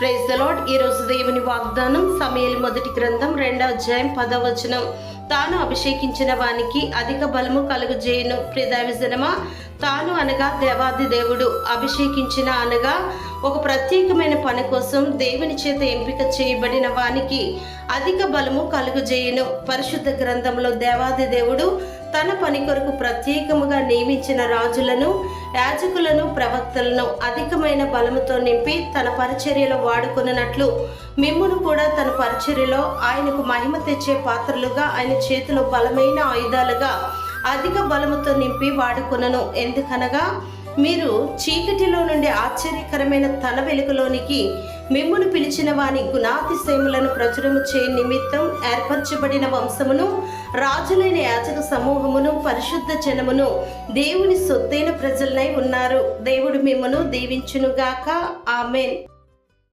Praise the ఈ రోజు దేవుని వాగ్దానం సమయలు మొదటి గ్రంథం రెండవ అధ్యాయం పదవచనం తాను అభిషేకించిన వానికి అధిక బలము కలుగుజేయును. ప్రిదావిజనమా తాను అనగా దేవాది దేవుడు. అభిషేకించిన అనగా ఒక ప్రత్యేకమైన పని కోసం దేవుని చేత ఎంపిక చేయబడిన వానికి అధిక బలము కలుగుజేయును. పరిశుద్ధ గ్రంథంలో దేవాది దేవుడు తన పని కొరకు ప్రత్యేకముగా నియమించిన రాజులను యాజకులను ప్రవక్తలను అధికమైన బలముతో నింపి తన పరిచర్యలో వాడుకున్నట్లు మిమ్మును కూడా తన పరిచర్యలో ఆయనకు మహిమ తెచ్చే పాత్రలుగా ఆయన చేతిలో బలమైన ఆయుధాలుగా అధిక బలముతో నింపి వాడుకునను. ఎందుకనగా మీరు చీకటిలో నుండి ఆశ్చర్యకరమైన తన వెలుగులోనికి మిమ్మును పిలిచిన వాని గుణాతిశయములను ప్రచురము చే నిమిత్తం ఏర్పరచబడిన వంశమును రాజులైన యాచక సమూహమును పరిశుద్ధ జనమును దేవుని సొత్తైన ప్రజలనై ఉన్నారు. దేవుడు మిమ్మను దీవించునుగాక. ఆమెన్.